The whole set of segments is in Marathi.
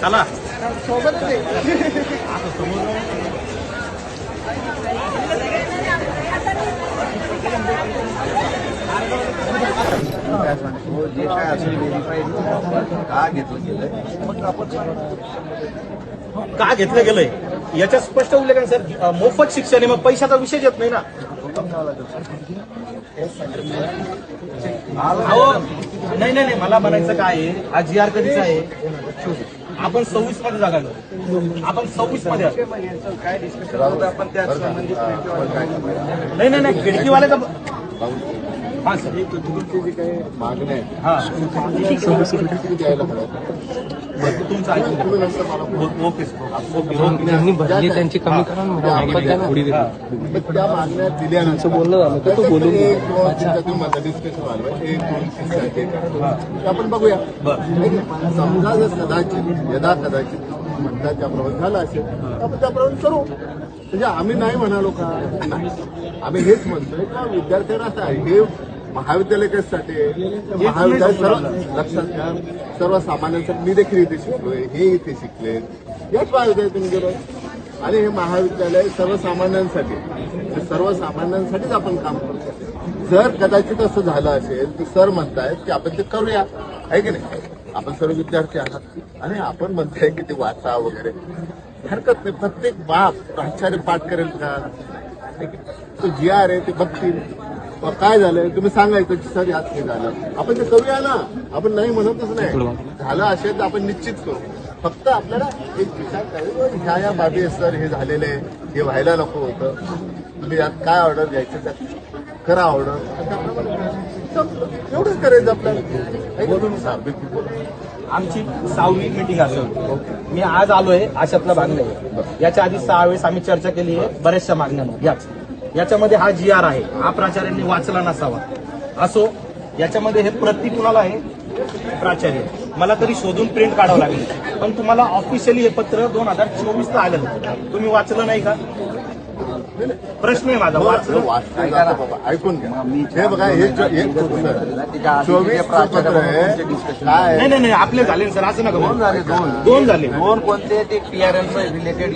चला. सोबतच जे काय असेल व्हेरीफाईड का घेतलं गेलंय? का घेतलं गेलंय याच्या स्पष्ट उल्लेख आहे सर. मोफत शिक्षण आहे मग पैशाचा विषय येत नाही ना. नाही नाही नाही मला म्हणायचं काय आहे हा जी आर कधीचा आहे आपण सव्वीसमध्ये जागालो आपण सव्वीसमध्ये आहोत. काय डिस्कशन होतं आपण त्या संबंधित आपण काय करणार? नाही नाही नाही खिडकीवाल्याचा हा सर. तुमची जी काही हा. द्यायला तुमचं ऐकून ओके ओके त्यांची कमी करा त्या मागण्या दिल्यानंतर बोलणं झालं तर तो बोलून आपण बघूया? समजा जर कदाचित यदा कदाचित म्हणतात त्याप्रमाणे झालं असेल तर आपण त्याप्रमाणे करू. म्हणजे आम्ही नाही म्हणालो का? नाही. आम्ही हेच म्हणतोय का विद्यार्थ्यांना असं आहे हे महाविद्यालय कशासाठी? महाविद्यालय सर्व लक्षात घ्या. सर्वसामान्यांसाठी मी देखील इथे शिकलोय हे इथे शिकले. याच महाविद्यालयातून गेलो. आणि हे महाविद्यालय सर्वसामान्यांसाठी सर्वसामान्यांसाठीच आपण काम करतो जर कदाचित असं झालं असेल तर सर म्हणतायत की आपण ते करूया. आहे की नाही? आपण सर्व विद्यार्थी आहात. आणि आपण म्हणताय की ते वाचा वगैरे. हरकत नाही. प्रत्येक बाप प्राचार्य पाठ करेल का? तो जी आर आहे ते बघतील. मग काय झालंय तुम्ही सांगायचं की सर यात हे झालं. आपण ते करूया ना. आपण नाही म्हणतच नाही. झालं असेल तर आपण निश्चित करू. फक्त आपल्याला एक विचार करायचा ह्या या बाबी सर हे झालेले आहे, हे व्हायला नको होतं. तुम्ही यात काय ऑर्डर द्यायचं त्यात? करा ऑर्डर त्याप्रमाणे. एवढंच करायचं आपल्याला. आमची सहावी मिटिंग असेल मी आज आलोय अशातला मागण्या आहे. याच्या आधी सहा वेळेस आम्ही चर्चा केली आहे. बऱ्याचशा मागण्यांवर याच. याच्यामध्ये हा जी आर आहे. हा प्राचार्यांनी वाचला नसावा. असो याच्यामध्ये हे प्रति कुणाला आहे? प्राचार्य. मला तरी शोधून प्रिंट काढावं लागेल. पण तुम्हाला ऑफिशियली हे पत्र दोन हजार चोवीस आलं तुम्ही वाचलं नाही का? प्रश्न आहे माझा ऐकून घ्या. हे बघा हे जो- एक चोवीस पत्र आहे. नाही नाही नाही आपले झाले सर असं नका दोन. झाले दोन. दोन झाले. दोन कोणते? ते पीआरएम रिलेटेड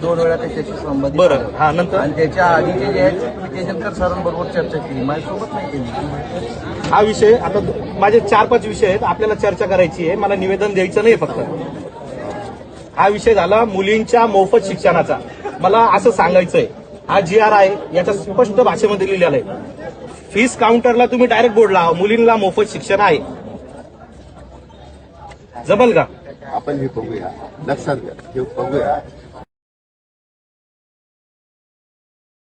दोन वेळा त्याच्याशी संबंधित बरं. हा नंतर? आणि त्याच्या आधीचे जे आहेत तुम्ही तेजनकर सरांबरोबर चर्चा केली. माझ्यासोबत नाही केली. हा विषय आता माझे चार पाच विषय आहेत आपल्याला चर्चा करायची आहे. मला निवेदन द्यायचं नाही फक्त. हा विषय झाला मुलींच्या मोफत शिक्षणाचा. मला असं सांगायचंय हा जी आर आहे याच्या स्पष्ट भाषेमध्ये लिहिलेला आहे. फीस काउंटरला तुम्ही डायरेक्ट बोर्ड लावा मुलींना मोफत शिक्षण आहे. जमल का? आपण हे बघूया. लक्षात घ्या. हे बघूया.